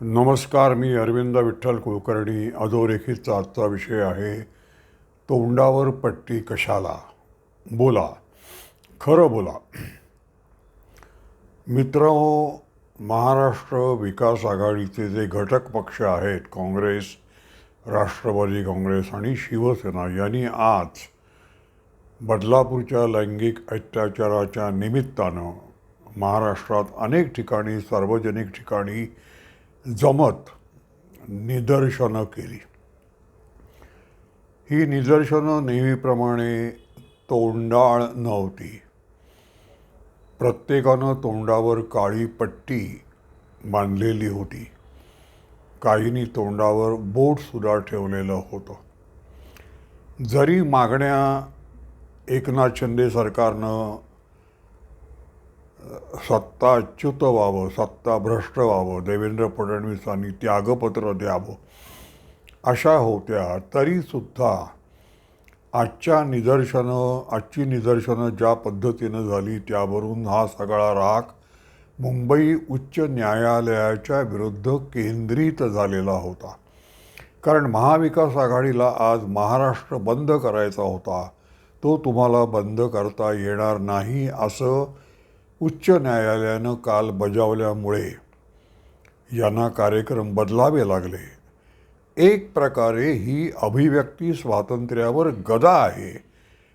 नमस्कार मी अरविंद विठ्ठल कुलकर्णी. अधोरेखितचा आजचा विषय आहे तोंडावर पट्टी कशाला? बोला. खरं बोला. मित्र महाराष्ट्र विकास आघाडीचे जे घटक पक्ष आहेत काँग्रेस राष्ट्रवादी काँग्रेस आणि शिवसेना यांनी आज बदलापूरच्या लैंगिक अत्याचाराच्या निमित्तानं महाराष्ट्रात अनेक ठिकाणी सार्वजनिक ठिकाणी जमत निदर्शनं केली. ही निदर्शनं नेहमीप्रमाणे तोंडाळ नव्हती. प्रत्येकानं तोंडावर काळी पट्टी बांधलेली होती. काहींनी तोंडावर बोटसुद्धा ठेवलेलं होतं. जरी मागण्या एकनाथ शिंदे सरकारनं सत्ताच्युत व्हावं सत्ता भ्रष्ट व्हावं देवेंद्र फडणवीसांनी त्यागपत्र द्यावं. अशा होत्या तरीसुद्धा आजच्या निदर्शनं आजची निदर्शनं ज्या पद्धतीनं झाली त्यावरून हा सगळा राग मुंबई उच्च न्यायालयाच्या विरुद्ध केंद्रित झालेला होता. कारण महाविकास आघाडीला आज महाराष्ट्र बंद करायचा होता तो तुम्हाला बंद करता येणार नाही असं उच्च न्यायालयानं काल बजावल्यामुळे यांना कार्यक्रम बदलावे लागले. एक प्रकारे ही अभिव्यक्ती स्वातंत्र्यावर गदा आहे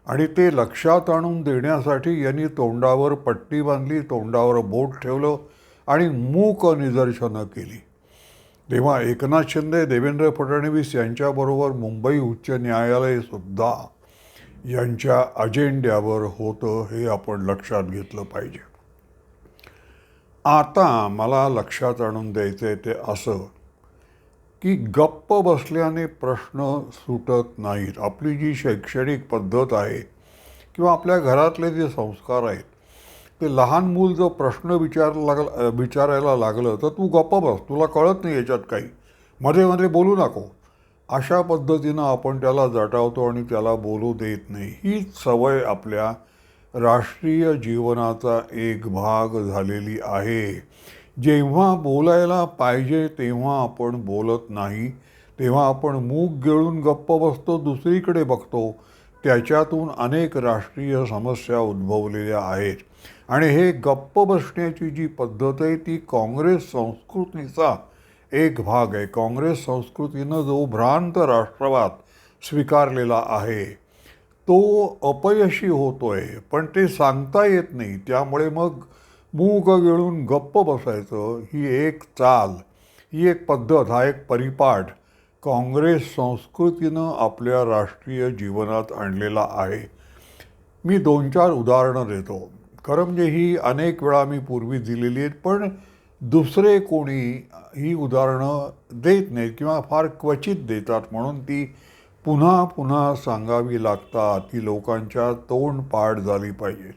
आणि ते लक्षात आणून देण्यासाठी यांनी तोंडावर पट्टी बांधली तोंडावर बोट ठेवलं आणि मूक निदर्शनं केली. तेव्हा एकनाथ शिंदे देवेंद्र फडणवीस यांच्याबरोबर मुंबई उच्च न्यायालयसुद्धा यांच्या अजेंड्यावर होतं हे आपण लक्षात घेतलं पाहिजे. आता मला लक्षात आणून द्यायचं आहे ते असं की गप्प बसल्याने प्रश्न सुटत नाहीत. आपली जी शैक्षणिक पद्धत आहे किंवा आपल्या घरातले जे संस्कार आहेत ते लहान मूल जर प्रश्न विचार लागला विचारायला लागलं तर तू गप्प बस. तुला कळत नाही याच्यात काही. मध्ये मध्ये बोलू नको. अशा पद्धतीनं आपण त्याला जटावतो आणि त्याला बोलू देत नाही. हीच सवय आपल्या राष्ट्रीय जीवनाचा एक भाग झालेली आहे. जेव्हा बोलायला पाहिजे तेव्हा आपण बोलत नाही तेव्हा आपण मूग गिळून गप्प बसतो दुसरीकडे बघतो. त्याच्यातून अनेक राष्ट्रीय समस्या उद्भवलेल्या आहेत. आणि हे गप्प बसण्याची जी पद्धत आहे ती काँग्रेस संस्कृतीचा एक भाग आहे. काँग्रेस संस्कृतीनं जो भ्रांत राष्ट्रवाद स्वीकारलेला आहे तो अपयशी होतोय पण ते सांगता येत नाही. त्यामुळे मग मूग गिळून गप्प बसायचं ही एक चाल ही एक पद्धत हा एक परिपाठ काँग्रेस संस्कृतीनं आपल्या राष्ट्रीय जीवनात आणलेला आहे. मी दोन चार उदाहरणं देतो. खरं म्हणजे ही अनेक वेळा मी पूर्वी दिलेली आहेत पण दुसरे कोणी ही उदाहरणं देत नाहीत किंवा फार क्वचित देतात म्हणून ती पुन्हा पुन्हा सांगावी लागतात ती लोकांच्या तोंडपाठ झाली पाहिजे.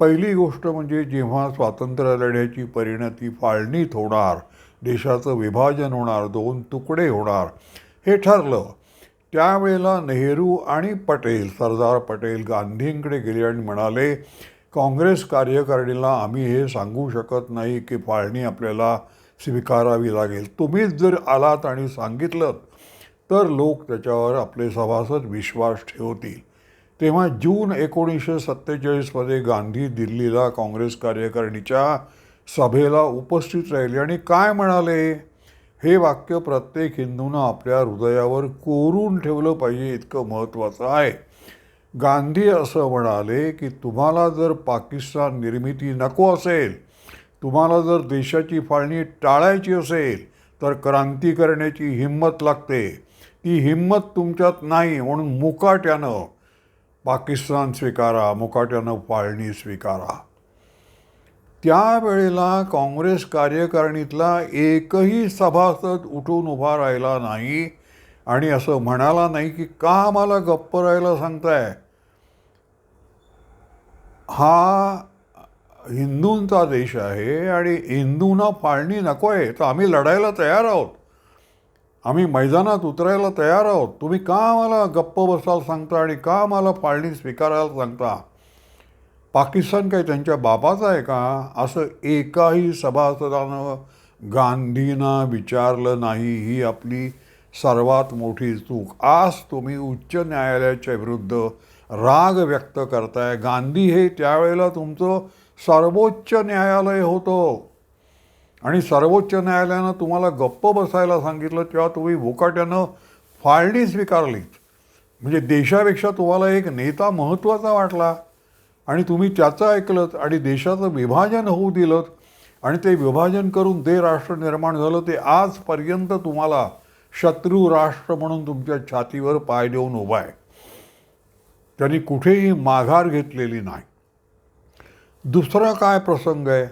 पहिली गोष्ट म्हणजे जेव्हा स्वातंत्र्य लढ्याची परिणती फाळणीत होणार देशाचं विभाजन होणार दोन तुकडे होणार हे ठरलं. त्यावेळेला नेहरू आणि पटेल सरदार पटेल गांधींकडे गेले आणि म्हणाले काँग्रेस कार्यकारिणीला आम्ही हे सांगू शकत नाही की फाळणी आपल्याला स्वीकारावी लागेल. तुम्हीच जर आलात आणि सांगितलं तर लोक त्याच्यावर आपले सभासद विश्वास ठेवतील. तेव्हा जून एकोणीसशे सत्तेचाळीसमध्ये गांधी दिल्लीला काँग्रेस कार्यकारिणीच्या सभेला उपस्थित राहिले. आणि काय म्हणाले? हे वाक्य प्रत्येक हिंदूनं आपल्या हृदयावर कोरून ठेवलं पाहिजे इतकं महत्त्वाचं आहे. गांधी असं म्हणाले की तुम्हाला जर पाकिस्तान निर्मिती नको असेल तुम्हाला जर देशाची फाळणी टाळायची असेल तर क्रांती करण्याची हिंमत लागते. ती हिंमत तुमच्यात नाही म्हणून मुकाट्यानं पाकिस्तान स्वीकारा मुकाट्यानं पाळणी स्वीकारा. त्यावेळेला काँग्रेस कार्यकारिणीतला एकही सभासद उठून उभा राहिला नाही आणि असं म्हणाला नाही की का आम्हाला गप्प राहायला सांगताय? हा हिंदूंचा देश आहे आणि हिंदूंना फाळणी नको आहे तर आम्ही लढायला तयार आहोत. आम्ही मैदानात उतरायला तयार आहोत. तुम्ही का आम्हाला गप्प बसायला सांगता आणि का आम्हाला फाळणी स्वीकारायला सांगता? पाकिस्तान काही त्यांच्या बापाचं आहे का? असं एकाही सभासदानं गांधींना विचारलं नाही. ही आपली सर्वात मोठी चूक. आज तुम्ही उच्च न्यायालयाच्या विरुद्ध राग व्यक्त करताय. गांधी हे त्यावेळेला तुमचं सर्वोच्च न्यायालय होतं. आणि सर्वोच्च न्यायालयानं तुम्हाला गप्प बसायला सांगितलं तेव्हा तुम्ही भुकाट्यानं फाळणी स्वीकारलीत म्हणजे देशापेक्षा तुम्हाला एक नेता महत्त्वाचा वाटला. आणि तुम्ही त्याचं ऐकलं आणि देशाचं विभाजन होऊ दिलं आणि ते विभाजन करून ते राष्ट्र निर्माण झालं ते आजपर्यंत तुम्हाला शत्रू राष्ट्र म्हणून तुमच्या छातीवर पाय देऊन उभा आहे. त्यांनी कुठेही माघार घेतलेली नाही. दुसरा काय प्रसंग आहे?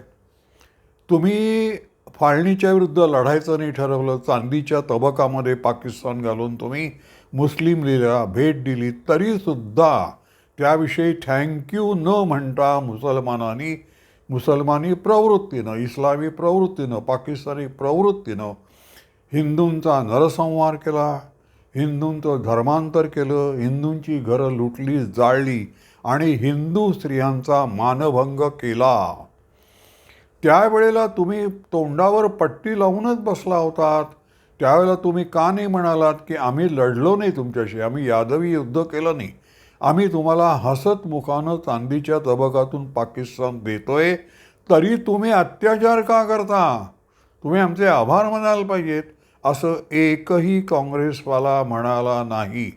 तुम्ही फाळणीच्या विरुद्ध लढायचं नाही ठरवलं चांदीच्या तबकामध्ये पाकिस्तान घालून तुम्ही मुस्लिम लीगला भेट दिली तरीसुद्धा त्याविषयी थँक्यू न म्हणता मुसलमानांनी मुसलमानी प्रवृत्तीनं इस्लामी प्रवृत्तीनं पाकिस्तानी प्रवृत्तीनं हिंदूंचा नरसंहार केला. हिंदूंचं धर्मांतर केलं हिंदूंची घरं लुटली जाळली आणि हिंदू स्त्रियांचा मानभंग केला. त्यावेळेला तुम्ही तोंडावर पट्टी लावूनच बसला होतात. त्यावेळेला तुम्ही का नाही म्हणालात की आम्ही लढलो नाही तुमच्याशी आम्ही यादवी युद्ध केलं नाही. आम्ही तुम्हाला हसत मुखानं चांदीच्या तबकातून पाकिस्तान देतोय तरी तुम्ही अत्याचार का करता? तुम्ही आमचे आभार मानायला पाहिजेत. असं एकही काँग्रेसवाला म्हणाला नाही.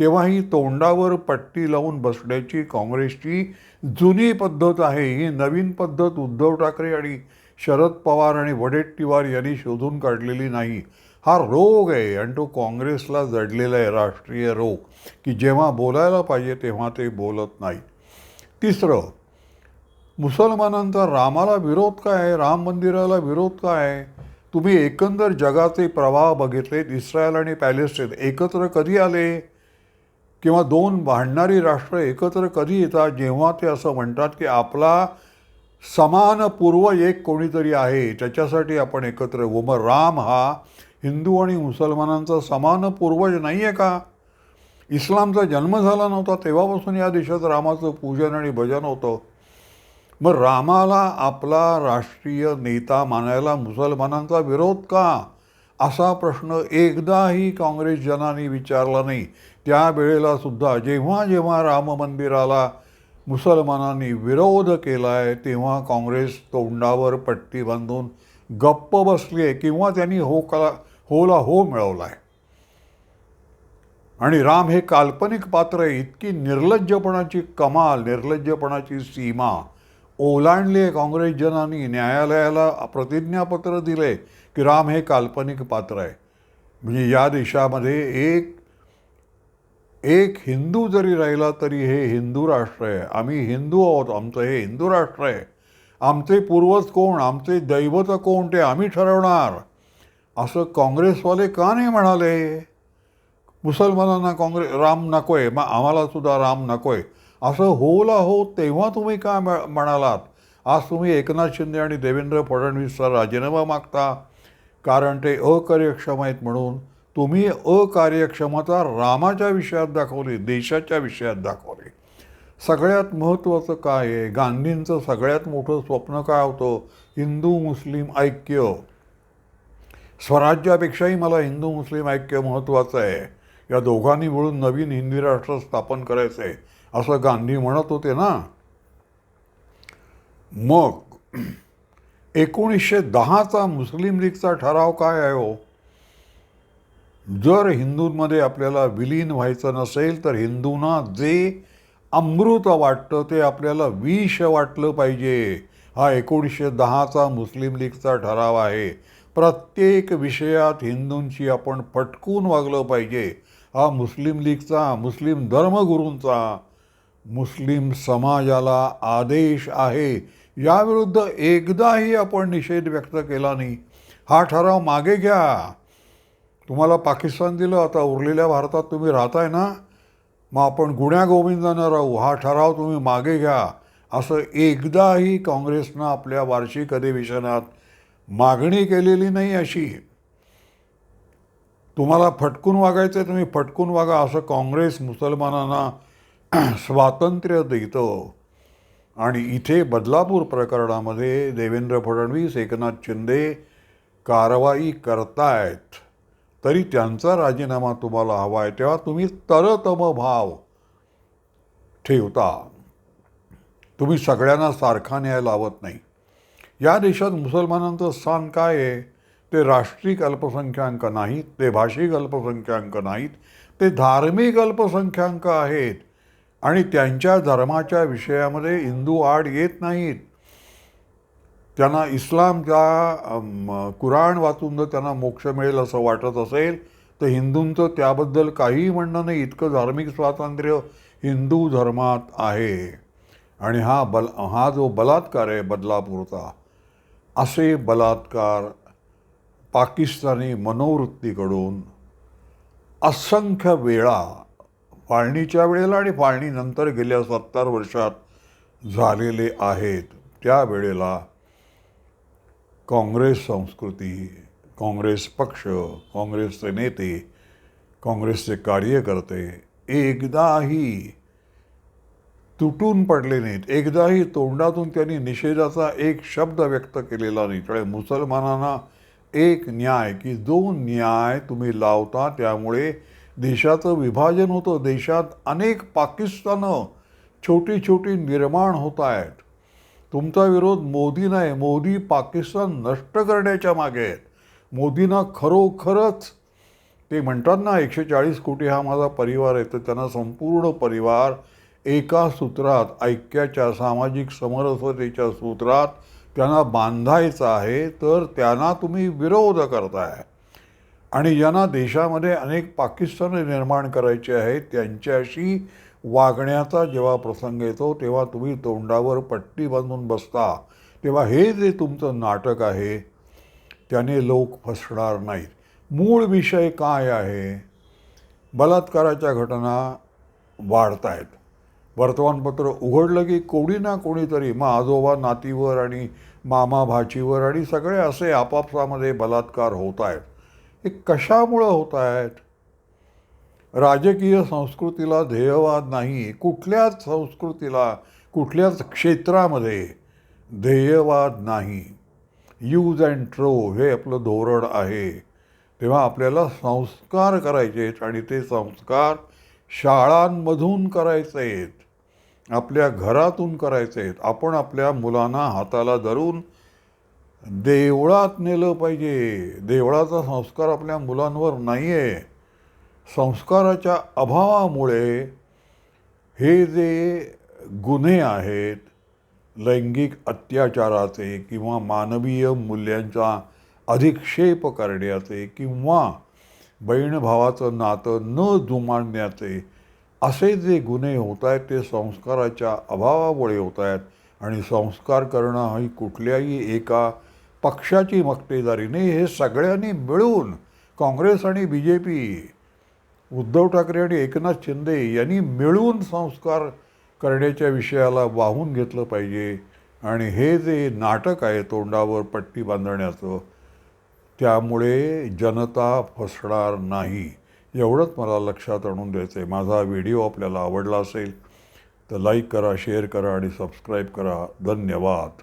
तेव्हा ही तोंडावर पट्टी लावून बसण्याची काँग्रेसची जुनी पद्धत आहे. ही नवीन पद्धत उद्धव ठाकरे आणि शरद पवार आणि वडेट्टीवार यांनी शोधून काढलेली नाही. हा रोग आहे आणि तो काँग्रेसला जडलेला आहे राष्ट्रीय रोग. की जेव्हा बोलायला पाहिजे तेव्हा ते बोलत नाही. तिसरं मुसलमानांचा रामाला विरोध काय आहे? राम मंदिराला विरोध काय आहे? तुम्ही एकंदर जगाचे प्रवाह बघितलेत इस्रायल आणि पॅलेस्टाईन एकत्र कधी आले? किंवा दोन भांडणारी राष्ट्र एकत्र कधी येतात? जेव्हा ते असं म्हणतात की आपला समान पूर्व एक कोणीतरी आहे त्याच्यासाठी आपण एकत्र येऊ. मग राम हा हिंदू आणि मुसलमानांचा समान पूर्वज नाही आहे का? इस्लामचा जन्म झाला नव्हता तेव्हापासून या देशात रामाचं पूजन आणि भजन होतं. मग रामाला आपला राष्ट्रीय नेता मानायला मुसलमानांचा विरोध का? असा प्रश्न एकदाही काँग्रेस जनांनी विचारला नाही. त्यावेळेला सुद्धा जेव्हा जेव्हा राम मंदिराला मुसलमानांनी विरोध केला आहे तेव्हा काँग्रेस तोंडावर पट्टी बांधून गप्प बसली आहे किंवा त्यांनी हो कला होला हो मिळवला आहे आणि राम हे काल्पनिक पात्र आहे इतकी निर्लज्जपणाची कमाल निर्लज्जपणाची सीमा ओलांडली आहे काँग्रेस जनांनी न्यायालयाला प्रतिज्ञापत्र दिले की राम हे काल्पनिक पात्र आहे. म्हणजे या देशामध्ये एक एक हिंदू जरी राहिला तरी हे हिंदू राष्ट्र आहे. आम्ही हिंदू आहोत आमचं हे हिंदू राष्ट्र आहे. आमचे पूर्वज कोण आमचे दैवत कोण ते आम्ही ठरवणार. असं काँग्रेसवाले का नाही म्हणाले? मुसलमानांना काँग्रेस राम नको आहे मग आम्हाला सुद्धा राम नको आहे असं होला हो तेव्हा तुम्ही काय म्हणालात? आज तुम्ही एकनाथ शिंदे आणि देवेंद्र फडणवीसचा राजीनामा मागता. कारण ते अकार्यक्षम आहेत म्हणून तुम्ही अकार्यक्षमता रामाच्या विषयात दाखवली देशाच्या विषयात दाखवली. सगळ्यात महत्त्वाचं काय आहे? गांधींचं सगळ्यात मोठं स्वप्न काय होतं? हिंदू मुस्लिम ऐक्य. स्वराज्यापेक्षाही मला हिंदू मुस्लिम ऐक्य महत्त्वाचं आहे. या दोघांनी मिळून नवीन हिंदी राष्ट्र स्थापन करायचं आहे असं गांधी म्हणत होते ना. मग एकोणीसशे दहाचा मुस्लिम लीगचा ठराव काय आहे हो? जर हिंदूंमध्ये आपल्याला विलीन व्हायचं नसेल तर हिंदूंना जे अमृत वाटतं ते आपल्याला विष वाटलं पाहिजे. हा एकोणीसशे दहाचा मुस्लिम लीगचा ठराव आहे. प्रत्येक विषयात हिंदूंची आपण पटकून वागलं पाहिजे. हा मुस्लिम लीगचा मुस्लिम धर्मगुरूंचा मुस्लिम समाजाला आदेश आहे. याविरुद्ध एकदाही आपण निषेध व्यक्त केला नाही. हा ठराव मागे घ्या. तुम्हाला पाकिस्तान दिलं आता उरलेल्या भारतात तुम्ही राहताय ना? मग आपण गुण्या गोविंदानं राहू. हा ठराव तुम्ही मागे घ्या. असं एकदाही काँग्रेसनं आपल्या वार्षिक अधिवेशनात मागणी केलेली नाही अशी. तुम्हाला फटकून वागायचं आहे तुम्ही फटकून वागा. असं काँग्रेस मुसलमानांना स्वातंत्र्य देतं. आणि इथे बदलापूर प्रकरणामध्ये देवेंद्र फडणवीस एकनाथ शिंदे कारवाई करतायत. तरी त्यांचा राजीनामा तुम्हाला हवा आहे तेव्हा तुम्ही तरतम भाव ठेवता. तुम्ही सगळ्यांना सारखा न्याय लावत नाही. या देशात मुसलमानांचं स्थान काय आहे? ते राष्ट्रीय अल्पसंख्याक नाहीत ते भाषिक अल्पसंख्याक नाहीत ते धार्मिक अल्पसंख्याक आहेत. आणि त्यांच्या धर्माच्या विषयामध्ये हिंदू आड येत नाहीत. त्यांना इस्लामच्या कुराण वाचून जर त्यांना मोक्ष मिळेल असं वाटत असेल तर हिंदूंचं त्याबद्दल काहीही म्हणणं नाही. इतकं धार्मिक स्वातंत्र्य हिंदू धर्मात आहे. आणि हा बल हा जो बलात्कार आहे बदलापूरचा असे बलात्कार पाकिस्तानी मनोवृत्तीकडून असंख्य वेळा फाळणीच्या वेळेला आणि फाळणीनंतर गेल्या सत्तर वर्षात झालेले आहेत. त्यावेळेला काँग्रेस संस्कृती काँग्रेस पक्ष काँग्रेसचे नेते काँग्रेसचे कार्यकर्ते एकदाही तुटून पडले नाहीत. एकदाही तोंडातून त्यांनी निषेधाचा एक शब्द व्यक्त केलेला नाही. त्यामुळे मुसलमानांना एक न्याय की दोन न्याय तुम्ही लावता त्यामुळे देशाचं विभाजन होतं. देशात अनेक पाकिस्तानं छोटी छोटी निर्माण होत आहेत. तुमचा विरोध मोदी नाही. मोदी पाकिस्तान नष्ट करण्याच्या मागे आहेत. मोदींना खरोखरच ते म्हणतात ना एकशे चाळीस कोटी हा माझा परिवार आहे. तर त्यांना संपूर्ण परिवार एका सूत्रात ऐक्याच्या सामाजिक समरसतेच्या सूत्रात त्यांना बांधायचं आहे. तर त्यांना तुम्ही विरोध करताय. आणि ज्यांना देशामध्ये अनेक पाकिस्तान निर्माण करायचे आहेत त्यांच्याशी वागण्याचा जेव्हा प्रसंग येतो तेव्हा तुम्ही तोंडावर पट्टी बांधून बसता. तेव्हा हे जे तुमचं नाटक आहे त्याने लोक फसणार नाहीत. मूळ विषय काय आहे? बलात्काराच्या घटना वाढत आहेत वर्तमानपत्र उघडलं की कोणी ना कोणीतरी मग आजोबा नातीवर आणि मामा भाचीवर आणि सगळे असे आपापसामध्ये बलात्कार होत आहेत हे कशामुळं होत आहेत? राजकीय संस्कृतीला ध्येयवाद नाही कुठल्याच संस्कृतीला कुठल्याच क्षेत्रामध्ये ध्येयवाद नाही. यूज अँड ट्रो हे आपलं धोरण आहे. तेव्हा आपल्याला संस्कार करायचे आहेत आणि ते संस्कार शाळांमधून करायचे आहेत. आपल्या घरातून करायचे आहेत. आपण आपल्या मुलांना हाताला धरून देवळात नेलं पाहिजे. देवळाचा संस्कार आपल्या मुलांवर नाही आहे संस्काराच्या अभावामुळे हे जे गुन्हे आहेत लैंगिक अत्याचाराचे किंवा मानवीय मूल्यांचा अधिक्षेप करण्याचे किंवा बहीण भावाचं नातं न जुमाडण्याचे असे जे गुन्हे होत आहेत ते संस्काराच्या अभावामुळे होत आहेत. आणि संस्कार करणं ही कुठल्याही एका पक्षाची मक्तेदारी नाही हे सगळ्यांनी मिळून काँग्रेस आणि B J P Uddhav Thackeray आणि एकनाथ शिंदे यांनी मिळून संस्कार करण्याच्या विषयाला वाहून घेतलं पाहिजे. आणि हे जे नाटक आहे तोंडावर पट्टी बांधण्याचं त्यामुळे जनता फसणार नाही. एवढंच मला लक्षात आणून द्यायचं आहे माझा व्हिडिओ आपल्याला आवडला असेल तर लाईक करा शेअर करा आणि सबस्क्राईब करा. धन्यवाद.